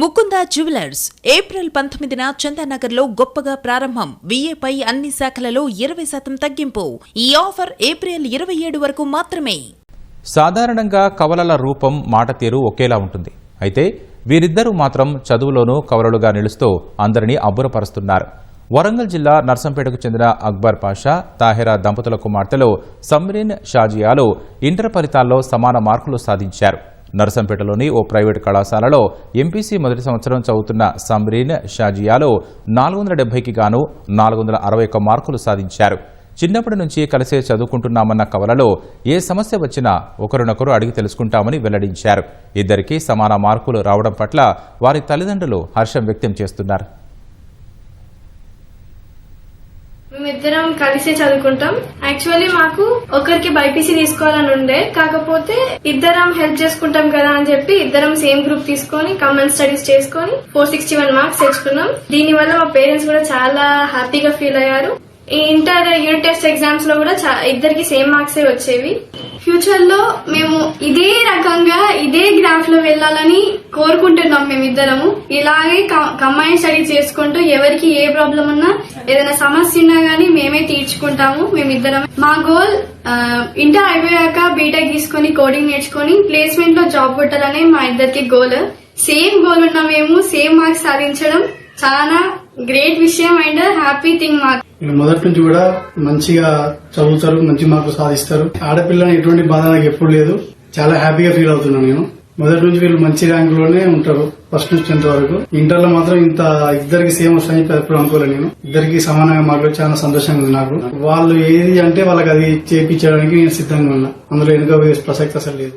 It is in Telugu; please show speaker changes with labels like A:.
A: ముకుంద జ్యువెలర్స్ ఏప్రిల్ పంతొమ్మిదిన చందానగర్లో గొప్పగా ప్రారంభం. విఏపై అన్ని శాఖలలో ఇరవై శాతం తగ్గింపు. ఈ ఆఫర్ ఏప్రిల్ ఇరవై ఏడు వరకు మాత్రమే.
B: సాధారణంగా కవలల రూపం మాట తీరు ఒకేలా ఉంటుంది. అయితే వీరిద్దరూ మాత్రం చదువులోనూ కవలలుగా నిలుస్తూ అందరినీ అబ్బురపరుస్తున్నారు. వరంగల్ జిల్లా నర్సంపేటకు చెందిన అక్బర్ పాషా తాహెరా దంపతుల కుమార్తెలు సమ్రీన్ షాజియాలు ఇంటర్ ఫలితాల్లో సమాన మార్కులు సాధించారు. నరసంపేటలోని ఓ ప్రైవేట్ కళాశాలలో ఎంపీసీ మొదటి సంవత్సరం చదువుతున్న సమ్రీన్ షాజియాలో నాలుగు వందల డెబ్బైకి గాను నాలుగు వందల అరవై ఒక్క మార్కులు సాధించారు. చిన్నప్పటి నుంచి కలిసే చదువుకుంటున్నామన్న కవలలో ఏ సమస్య వచ్చినా ఒకరినొకరు అడిగి తెలుసుకుంటామని వెల్లడించారు. ఇద్దరికీ సమాన మార్కులు రావడం పట్ల వారి తల్లిదండ్రులు హర్షం వ్యక్తం చేస్తున్నారు.
C: మేమిద్దరం కలిసే చదువుకుంటాం. యాక్చువల్లీ మాకు ఒకరికి బైపీసీ తీసుకోవాలని ఉండే. కాకపోతే ఇద్దరం హెల్ప్ చేసుకుంటాం కదా అని చెప్పి ఇద్దరం సేమ్ గ్రూప్ తీసుకొని కమన్ స్టడీస్ చేసుకొని ఫోర్ సిక్స్టీ వన్ మార్క్స్ తెచ్చుకున్నాం. దీనివల్ల మా పేరెంట్స్ కూడా చాలా హ్యాపీగా ఫీల్ అయ్యారు. ఇంటర్ యూనిట్ టెస్ట్ ఎగ్జామ్స్లో కూడా ఇద్దరికి సేమ్ మార్క్స్ వచ్చేవి. ఫ్యూచర్లో మేము ఇదే రకంగా ఇదే గ్రాఫ్లో వెళ్ళాలని కోరుకుంటున్నాం మేమిద్దరము. ఇలాగే కంబైన్ స్టడీ చేసుకుంటూ ఎవరికి ఏ ప్రాబ్లం ఉన్నా ఏదైనా సమస్య ఉన్నా గానీ మేమే తీర్చుకుంటాము మేమిద్దరం మా గోల్ ఇంటర్ అయిపోయాక బీటెక్ తీసుకొని కోడింగ్ నేర్చుకొని ప్లేస్మెంట్లో జాబ్ కొట్టాలనే మా ఇద్దరికి గోల్ సేమ్ గోల్ ఉన్న మేము సేమ్ మార్క్స్ సాధించడం చాలా గ్రేట్ విషయం అండ్ హ్యాపీ థింగ్ మాకు.
D: మొదటి నుంచి కూడా మంచిగా చదువుతారు మంచి మార్కులు సాధిస్తారు. ఆడపిల్లని ఎటువంటి బాధ నాకు ఎప్పుడు లేదు. చాలా హ్యాపీగా ఫీల్ అవుతున్నాను నేను. మొదటి నుంచి వీళ్ళు మంచి ర్యాంక్లోనే ఉంటారు ఫస్ట్ నుంచి టెన్త్ వరకు. ఇంటర్లో మాత్రం ఇంత ఇద్దరికి సేమ్ వస్తాయని ఎప్పుడు అనుకోలేదు నేను. ఇద్దరికి సమానంగా మార్కులు చాలా సంతోషంగా ఉంది నాకు. వాళ్ళు ఏది అంటే వాళ్ళకి అది చేపించడానికి నేను సిద్ధంగా ఉన్నా. అందులో ఎనుక ప్రసక్తి అసలు లేదు.